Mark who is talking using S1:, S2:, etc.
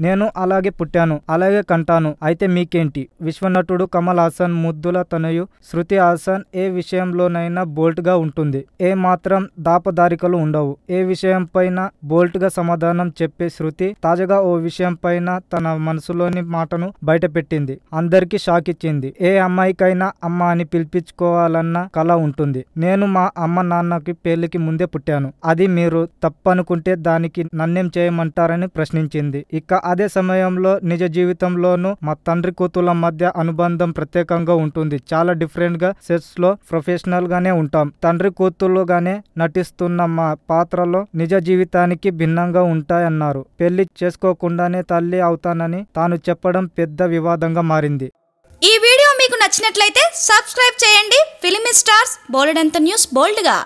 S1: నేను అలాగే పుట్టాను అలాగే కంటాను. అయితే మీకేంటి? విశ్వనటుడు కమల్ హాసన్ ముద్దుల తనయు శృతి హాసన్ ఏ విషయంలోనైనా బోల్ట్గా ఉంటుంది. ఏ మాత్రం దాపదారికలు ఉండవు. ఏ విషయంపైన బోల్ట్గా సమాధానం చెప్పే శృతి తాజాగా ఓ విషయం పైన తన మనసులోని మాటను బయటపెట్టింది. అందరికీ షాక్ ఇచ్చింది. ఏ అమ్మాయికైనా అమ్మ అని పిలిపించుకోవాలన్న కళ ఉంటుంది. నేను మా అమ్మ నాన్నకి పెళ్ళికి ముందే పుట్టాను. అది మీరు తప్పనుకుంటే దానికి నన్నేం చేయమంటారని ప్రశ్నించింది. ఇక అదే సమయంలో నిజ జీవితంలోనూ మా తండ్రి కూతుల మధ్య అనుబంధం ప్రత్యేకంగా ఉంటుంది. చాలా డిఫరెంట్గా సెట్స్లో ప్రొఫెషనల్ గానే ఉంటాం. తండ్రి కూతుళ్ళుగానే నటిస్తున్న మా పాత్రలో నిజ జీవితానికి భిన్నంగా ఉంటాయన్నారు. పెళ్ళి చేసుకోకుండానే తల్లి అవుతానని తాను చెప్పడం పెద్ద వివాదంగా మారింది.
S2: ఈ వీడియో మీకు నచ్చినట్లయితే సబ్స్క్రైబ్ చేయండి. ఫిలిమి స్టార్స్ బోలెడంత న్యూస్ బోల్డ్గా.